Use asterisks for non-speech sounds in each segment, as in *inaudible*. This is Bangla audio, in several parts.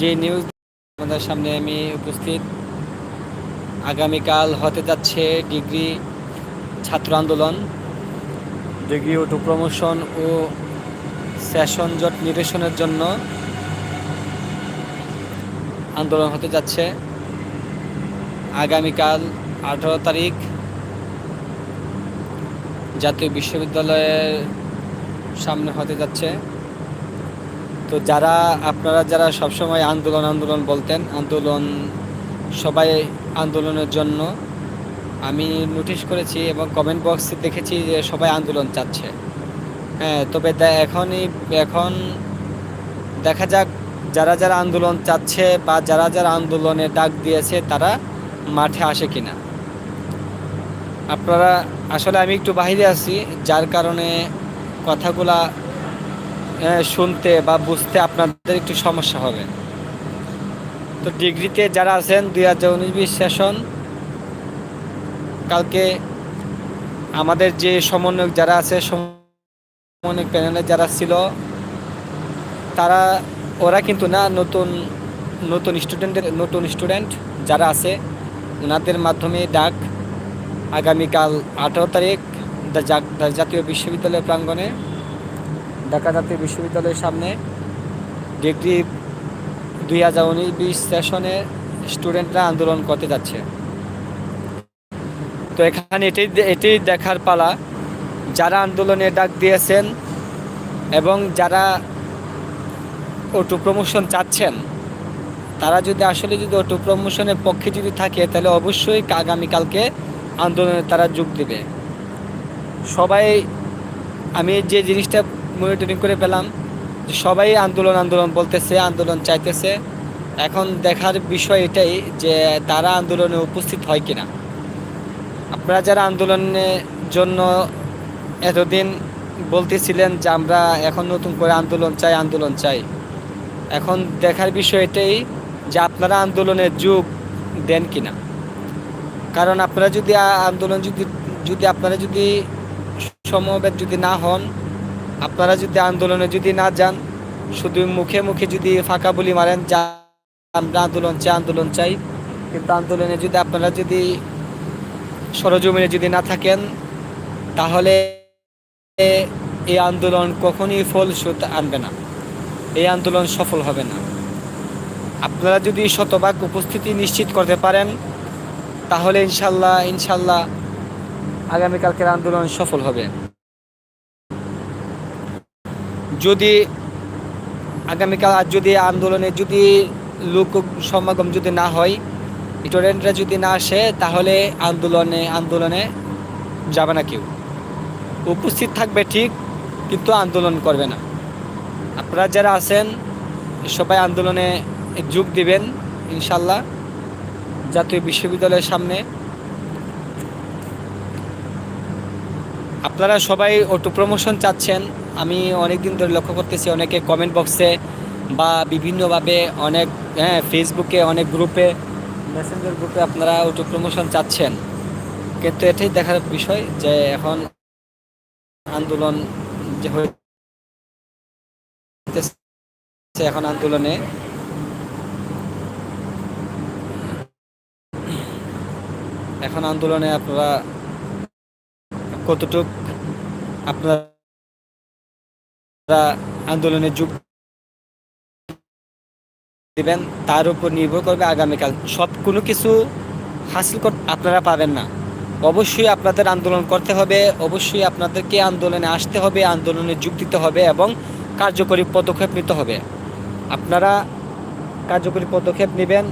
যে নিউজ আমাদের সামনে আমি উপস্থিত, আগামীকাল হতে যাচ্ছে ডিগ্রি ছাত্র আন্দোলন। ডিগ্রি ও টু প্রমোশন ও সেশন জট নিরসনের জন্য আন্দোলন হতে যাচ্ছে। আগামীকাল আঠারো তারিখ জাতীয় বিশ্ববিদ্যালয়ের সামনে হতে যাচ্ছে। তো যারা, আপনারা যারা সবসময় আন্দোলন আন্দোলন বলতেন, আন্দোলন, সবাই আন্দোলনের জন্য, আমি নোটিশ করেছি এবং কমেন্ট বক্সে দেখেছি যে সবাই আন্দোলন চাচ্ছে। হ্যাঁ তবে এখনই, এখন দেখা যাক যারা যারা আন্দোলন চাচ্ছে বা যারা যারা আন্দোলনে ডাক দিয়েছে তারা মাঠে আসে কিনা। আপনারা, আসলে আমি একটু বাইরে আছি, যার কারণে কথাগুলা শুনতে বা বুঝতে আপনাদের একটু সমস্যা হবে। তো ডিগ্রিতে যারা আছেন, দুই হাজার উনিশ বিশ সেশন, কালকে আমাদের যে সমন্বয়ক যারা আছে, সমন্বয়ক প্যানেলে যারা ছিল, তারা, ওরা কিন্তু না নতুন নতুন স্টুডেন্টের নতুন স্টুডেন্ট যারা আছে, ওনাদের মাধ্যমে ডাক, আগামীকাল আঠারো তারিখ জাতীয় বিশ্ববিদ্যালয় প্রাঙ্গণে ঢাকা জাতীয় বিশ্ববিদ্যালয়ের সামনে ডিগ্রি দুই হাজার উনিশ বিশ সেশনে স্টুডেন্টরা আন্দোলন করতে যাচ্ছে। তো এখানে এটি এটাই দেখার পালা, যারা আন্দোলনে ডাক দিয়েছেন এবং যারা অটো প্রমোশন চাচ্ছেন, তারা যদি আসলে যদি অটো প্রমোশনের পক্ষে যদি থাকে, তাহলে অবশ্যই আগামীকালকে আন্দোলনে তারা যোগ দেবে। সবাই, আমি যে জিনিসটা মনিটরিং করে পেলাম যে সবাই আন্দোলন আন্দোলন বলতেছে, আন্দোলন চাইতেছে। এখন দেখার বিষয় এটাই যে তারা আন্দোলনে উপস্থিত হয় কিনা। আপনারা যারা আন্দোলনের জন্য এতদিন বলতেছিলেন যে আমরা এখন নতুন করে আন্দোলন চাই আন্দোলন চাই, এখন দেখার বিষয় এটাই যে আপনারা আন্দোলনের যুগ দেন কিনা। কারণ আপনারা যদি আন্দোলন যদি যদি আপনারা যদি সমবেত যদি না হন আপনারা যদি আন্দোলনে যদি না যান, শুধু মুখে মুখে যদি ফাঁকা বলি মারেন, যা আমরা আন্দোলন চাই আন্দোলন চাই। কিন্তু আন্দোলনে যদি আপনারা যদি সরজমিনে যদি না থাকেন, তাহলে এই আন্দোলন কখনই ফলস্রুত আনবে না। এই আন্দোলন সফল হবে না। আপনারা যদি শতভাগ উপস্থিতি নিশ্চিত করতে পারেন, তাহলে ইনশাল্লাহ ইনশাল্লাহ আগামীকালকের আন্দোলন সফল হবে। যদি আগামীকাল আর যদি আন্দোলনে যদি লোক সমাগম যদি না হয় স্টুডেন্টরা যদি না আসে, তাহলে আন্দোলনে আন্দোলনে যাবে না কেউ। উপস্থিত থাকবে ঠিক, কিন্তু আন্দোলন করবে না। আপনারা যারা আছেন, সবাই আন্দোলনে যোগ দিবেন ইনশাল্লাহ জাতীয় বিশ্ববিদ্যালয়ের সামনে। আপনারা সবাই অটো প্রমোশন চাচ্ছেন। আমি অনেক দিন ধরে লক্ষ্য করতেছি অনেকে কমেন্ট বক্সে বা বিভিন্নভাবে অনেক হ্যাঁ ফেসবুকে অনেক গ্রুপে মেসেঞ্জার গ্রুপে আপনারা অটো প্রমোশন চাচ্ছেন। কিন্তু এটাই দেখার বিষয় যে এখন আন্দোলন যে হয়েছে এখন আন্দোলনে এখন আন্দোলনে আপনারা কতটুক আপনারা আন্দোলনে যোগ দিবেন, তার উপর নির্ভর করবে আগামীকাল। সব কোনো কিছু হাসিল করতে আপনারা পাবেন না। অবশ্যই আপনাদের আন্দোলন করতে হবে, অবশ্যই আপনাদেরকে আন্দোলনে আসতে হবে, আন্দোলনে যোগ দিতে হবে এবং কার্যকরী পদক্ষেপ নিতে হবে। আপনারা কার্যকরী পদক্ষেপ নেবেন,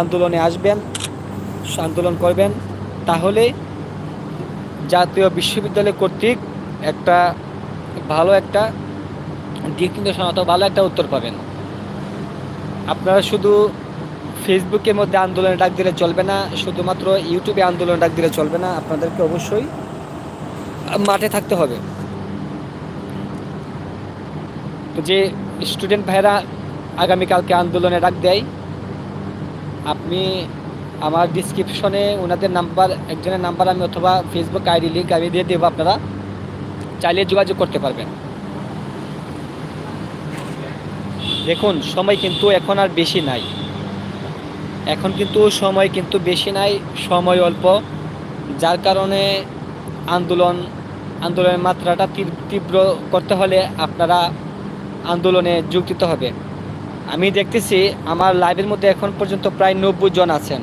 আন্দোলনে আসবেন, আন্দোলন করবেন, তাহলে জাতীয় বিশ্ববিদ্যালয় কর্তৃক একটা ভালো একটা দিক নির্দেশনা অথবা ভালো একটা উত্তর পাবেন। আপনারা শুধু ফেসবুকের মধ্যে আন্দোলনে ডাক দিলে চলবে না, শুধুমাত্র ইউটিউবে আন্দোলন ডাক দিলে চলবে না, আপনাদেরকে অবশ্যই মাঠে থাকতে হবে। তো যে স্টুডেন্ট ভাইরা আগামীকালকে আন্দোলনে ডাক দেয়, আপনি আমার ডিসক্রিপশনে ওনাদের নাম্বার, একজনের নাম্বার আমি অথবা ফেসবুক আইডি লিঙ্ক আমি দিয়ে দেবো আপনারা। চাইলে যোগাযোগ করতে পারবেন। দেখুন, সময় কিন্তু এখন আর বেশি নাই। এখন কিন্তু সময় কিন্তু বেশি নাই, সময় অল্প। যার কারণে আন্দোলন, আন্দোলনের মাত্রাটা তীব্র করতে হলে আপনারা আন্দোলনে যোগ দিতে হবে। আমি দেখতেছি আমার লাইভের মধ্যে এখন পর্যন্ত প্রায় নব্বই জন আছেন।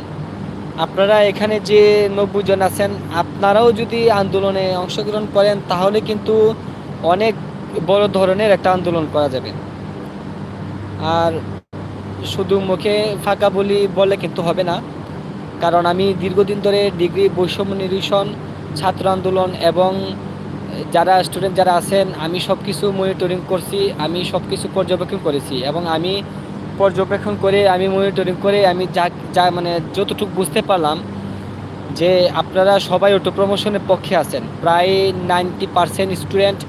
আপনারা এখানে যে নব্বই জন আছেন, আপনারাও যদি আন্দোলনে অংশগ্রহণ করেন, তাহলে কিন্তু অনেক বড় ধরনের একটা আন্দোলন করা যাবে। আর শুধু মুখে ফাঁকা বলি বলে কিন্তু হবে না। কারণ আমি দীর্ঘদিন ধরে ডিগ্রি, বৈষম্য নিরসন, ছাত্র আন্দোলন এবং যারা স্টুডেন্ট যারা আছেন, আমি সব কিছু মনিটরিং করছি, আমি সব কিছু পর্যবেক্ষণ করেছি এবং আমি পর্যবেক্ষণ করে, আমি মনিটরিং করে, আমি যা যা মানে যতটুকু বুঝতে পারলাম যে আপনারা সবাই অটো প্রমোশনের পক্ষে আছেন। প্রায় ninety percent student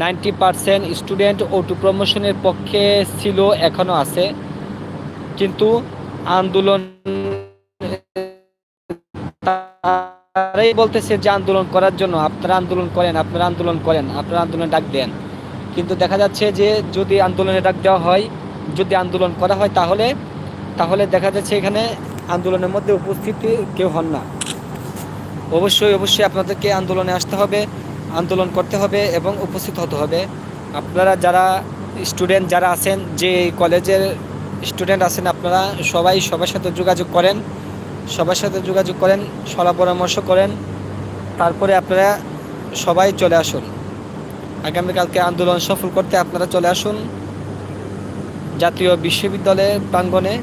ninety percent student auto প্রমোশনের পক্ষে ছিল এখনও আছে। কিন্তু আন্দোলন তারাই বলতেছে যে আন্দোলন করার জন্য, আপনারা আন্দোলন করেন, আপনারা আন্দোলন করেন, আপনারা আন্দোলনে ডাক দেন। কিন্তু দেখা যাচ্ছে যে যদি আন্দোলনে ডাক দেওয়া হয়, যদি আন্দোলন করা হয় তাহলে তাহলে দেখা যাচ্ছে এখানে আন্দোলনের মধ্যে উপস্থিতি কেউ হন না। অবশ্যই অবশ্যই আপনাদেরকে আন্দোলনে আসতে হবে। আন্দোলন করতে হবে এবং উপস্থিত হতে হবে। আপনারা যারা স্টুডেন্ট যারা আছেন, যে কলেজের স্টুডেন্ট আছেন, আপনারা সবাই সবার সাথে যোগাযোগ করেন। সবার সাথে যোগাযোগ করেন সলা পরামর্শ করেন। তারপরে আপনারা সবাই চলে আসুন। আগামীকালকে আন্দোলন সফল করতে আপনারা চলে আসুন। জাতীয় বিশ্ববিদ্যালয়ের প্রাঙ্গণে।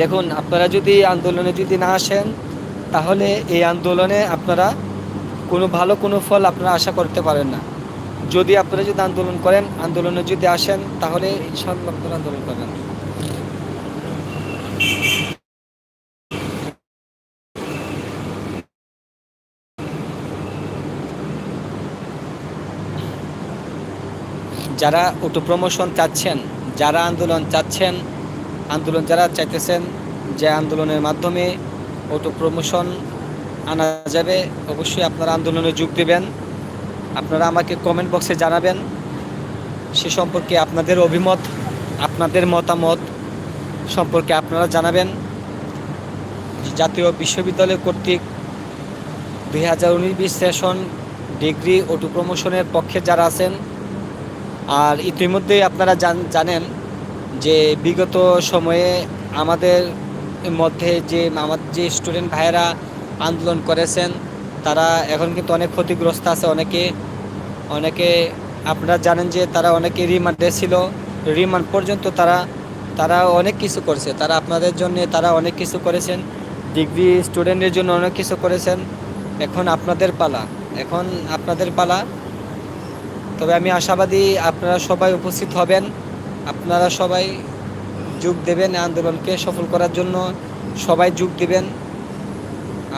দেখুন, আপনারা যদি আন্দোলনে যদি না আসেন, তাহলে এই আন্দোলনে আপনারা কোনো ভালো কোনো ফল আপনারা আশা করতে পারেন না। যদি আপনারা যদি আন্দোলন করেন, আন্দোলনে যদি আসেন, তাহলে ইনশাআল্লাহ আপনারা আন্দোলন করবেন। যারা অটো প্রমোশন চাচ্ছেন, যারা আন্দোলন চাচ্ছেন, আন্দোলন যারা চাইতেছেন, যে আন্দোলনের মাধ্যমে অটো প্রমোশন আনা যাবে, অবশ্যই আপনারা আন্দোলনে যোগ দেবেন। আপনারা আমাকে কমেন্ট বক্সে জানাবেন। সে সম্পর্কে আপনাদের অভিমত, আপনাদের মতামত সম্পর্কে আপনারা জানাবেন। জাতীয় বিশ্ববিদ্যালয় কর্তৃক দুই হাজার উনিশ বিশ সেশন ডিগ্রি অটো প্রমোশনের পক্ষে যারা আছেন, আর ইতিমধ্যেই আপনারা জান- জানেন যে বিগত সময়ে আমাদের মধ্যে যে, আমার যে স্টুডেন্ট ভাইয়েরা আন্দোলন করেছেন। তারা এখন কিন্তু অনেক ক্ষতিগ্রস্ত আছে অনেকে। অনেকে আপনারা জানেন যে তারা অনেকে রিমান্ডে ছিল। রিমান্ড পর্যন্ত তারা তারা অনেক কিছু করছে। তারা আপনাদের জন্য তারা অনেক কিছু করেছেন। ডিগ্রি স্টুডেন্টের জন্য অনেক কিছু করেছেন। এখন আপনাদের পালা। এখন আপনাদের পালা। তবে আমি আশাবাদী আপনারা সবাই উপস্থিত হবেন। আপনারা সবাই যোগ দেবেন আন্দোলনকে সফল করার জন্য। সবাই যোগ দেবেন।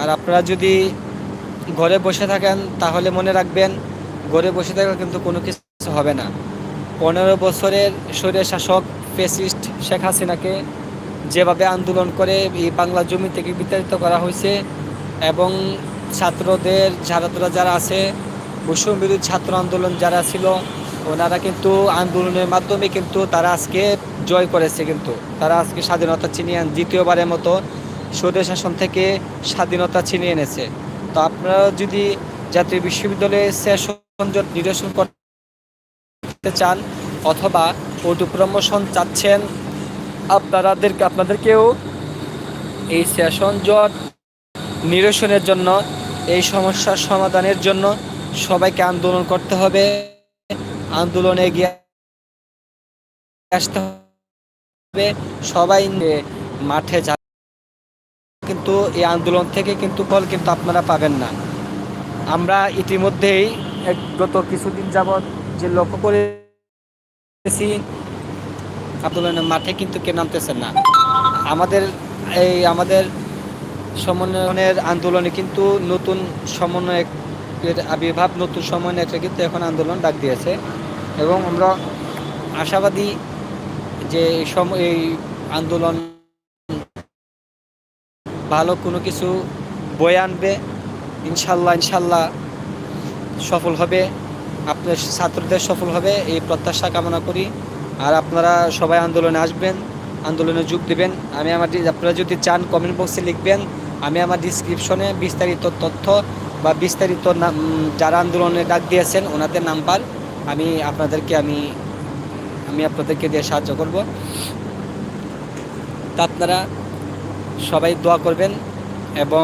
আর আপনারা যদি ঘরে বসে থাকেন, তাহলে মনে রাখবেন, ঘরে বসে থাকলে কিন্তু কোনো কিছু হবে না। পনেরো বছরের স্বৈর শাসক ফেসিস্ট শেখ হাসিনাকে যেভাবে আন্দোলন করে এই বাংলা জমি থেকে বিতাড়িত করা হয়েছে এবং ছাত্রদের ছাত্ররা যারা আছে বৈষম্য বিরোধী ছাত্র আন্দোলন যারা ছিল, ওনারা কিন্তু আন্দোলনের মাধ্যমে কিন্তু তারা আজকে জয় করেছে কিন্তু। তারা আজকে স্বাধীনতা আন- দ্বিতীয়বারের মতো স্বৈর শাসন থেকে স্বাধীনতা ছিনিয়ে এনেছে। তো আপনারা যদি জাতীয় বিশ্ববিদ্যালয়ে সেশন জট নিরসন করতে চান অথবা ওটু প্রমোশন চাচ্ছেন, আপনারাদেরকে, আপনাদেরকেও এই সেশন জট নিরসনের জন্য, এই সমস্যার সমাধানের জন্য সবাইকে আন্দোলন করতে হবে। আন্দোলনে এগিয়ে আসতে হবে। সবাই মাঠে কিন্তু এই আন্দোলন থেকে কিন্তু ফল কিন্তু আপনারা পাবেন না। আমরা ইতিমধ্যেই গত কিছুদিন যাবৎ যে লক্ষ্য করেছি, আন্দোলনের মাঠে কিন্তু কেউ নামতেছেন না। আমাদের এই আমাদের সমন্বয়নের আন্দোলনে কিন্তু নতুন সমন্বয়কের আবির্ভাব, নতুন সমন্বয়করা কিন্তু এখন আন্দোলন ডাক দিয়েছে। এবং আমরা আশাবাদী যে এই আন্দোলন ভালো কোনো কিছু বয়ে আনবে, ইনশাল্লাহ ইনশাল্লাহ সফল হবে। আপনার ছাত্রদের সফল হবে, এই প্রত্যাশা কামনা করি। আর আপনারা সবাই আন্দোলনে আসবেন, আন্দোলনে যোগ দেবেন। আমি আমার আপনারা যদি চান কমেন্ট বক্সে লিখবেন। আমি আমার ডিসক্রিপশনে বিস্তারিত তথ্য বা বিস্তারিত যারা আন্দোলনে ডাক দিয়েছেন, ওনাদের নাম্বার আমি আপনাদেরকে, আমি আমি আপনাদেরকে দিয়ে সাহায্য করব। তা আপনারা সবাই দোয়া করবেন এবং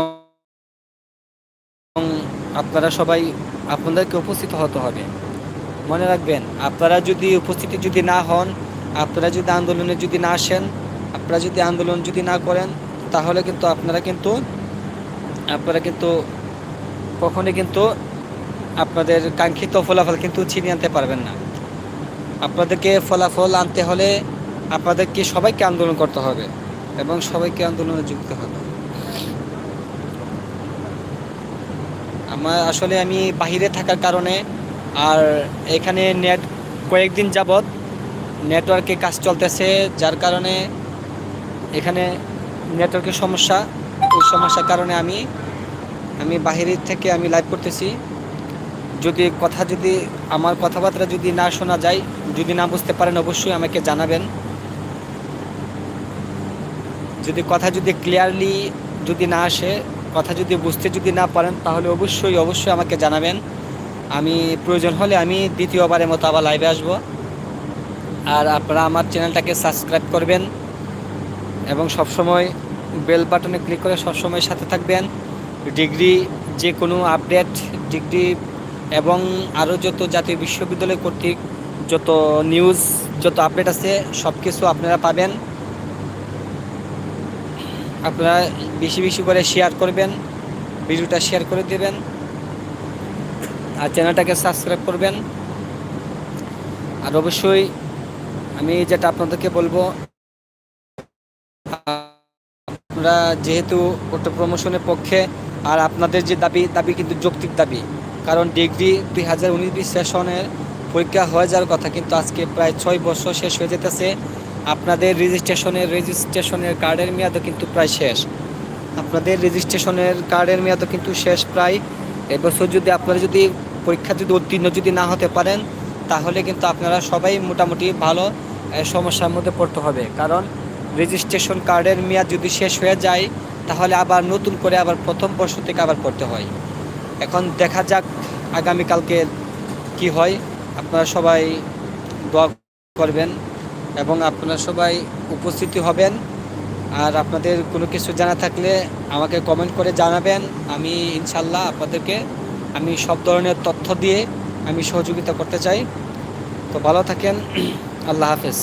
আপনারা সবাই আপনাদেরকে উপস্থিত হতে হবে। মনে রাখবেন, আপনারা যদি উপস্থিতি যদি না হন, আপনারা যদি আন্দোলনে যদি না আসেন, আপনারা যদি আন্দোলন যদি না করেন, তাহলে কিন্তু আপনারা কিন্তু আপনারা কিন্তু কখনোই কিন্তু আপনাদের কাঙ্ক্ষিত ফলাফল কিন্তু ছিনিয়ে আনতে পারবেন না। আপনাদেরকে ফলাফল আনতে হলে আপনাদেরকে সবাইকে আন্দোলন করতে হবে। এবং সবাইকে আন্দোলনে যুক্ত হবে আমার আসলে আমি বাহিরে থাকার কারণে আর এখানে নেট কয়েকদিন যাবৎ নেটওয়ার্কে কাজ চলতেছে, যার কারণে এখানে নেটওয়ার্কের সমস্যা। ওই সমস্যার কারণে আমি আমি বাহিরের থেকে আমি লাইভ করতেছি। যদি কথা যদি, আমার কথাবার্তা যদি না শোনা যায়, যদি না বুঝতে পারেন, অবশ্যই আমাকে জানাবেন। যদি কথা যদি ক্লিয়ারলি যদি না আসে, কথা যদি বুঝতে যদি না পারেন, তাহলে অবশ্যই অবশ্যই আমাকে জানাবেন। আমি প্রয়োজন হলে আমি দ্বিতীয়বারের মতো আবার লাইভে আসব। আর আপনারা আমার চ্যানেলটাকে সাবস্ক্রাইব করবেন এবং সবসময় বেল বাটনে ক্লিক করে সবসময় সাথে থাকবেন। ডিগ্রি যে কোনো আপডেট ডিগ্রি এবং আরও যত জাতীয় বিশ্ববিদ্যালয় কর্তৃক যত নিউজ যত আপডেট আছে সব কিছু আপনারা পাবেন। আপনারা বেশি বেশি করে শেয়ার করবেন, ভিডিওটা শেয়ার করে দেবেন, আর চ্যানেলটাকে সাবস্ক্রাইব করবেন। আর অবশ্যই আমি যেটা আপনাদেরকে বলব, আপনারা যেহেতু ওটা প্রমোশনের পক্ষে, আর আপনাদের যে দাবি দাবি কিন্তু যৌক্তিক দাবি, কারণ ডিগ্রি দুই হাজার উনিশ বিশ সেশনের পরীক্ষা হয়ে যাওয়ার কথা কিন্তু আজকে প্রায় ছয় বছর শেষ হয়ে যেতেছে। আপনাদের রেজিস্ট্রেশনের রেজিস্ট্রেশনের কার্ডের মেয়াদও কিন্তু প্রায় শেষ। আপনাদের রেজিস্ট্রেশনের কার্ডের মেয়াদও কিন্তু শেষ প্রায়। এবছর যদি আপনারা যদি পরীক্ষা যদি উত্তীর্ণ যদি না হতে পারেন, তাহলে কিন্তু আপনারা সবাই মোটামুটি ভালো সমস্যার মধ্যে পড়তে হবে। কারণ রেজিস্ট্রেশন কার্ডের মেয়াদ যদি শেষ হয়ে যায়, তাহলে আবার নতুন করে আবার প্রথম বর্ষ থেকে আবার পড়তে হয়। এখন দেখা যাক আগামীকালকে কি হয়। আপনারা সবাই দোয়া করবেন। এবং আপনারা সবাই উপস্থিতি হবেন। আর আপনাদের কোনো কিছু জানা থাকলে আমাকে কমেন্ট করে জানাবেন। আমি ইনশাল্লাহ আপনাদেরকে আমি সব ধরনের তথ্য দিয়ে আমি সহযোগিতা করতে চাই। তো ভালো থাকেন। *clears throat* আল্লাহ হাফেজ।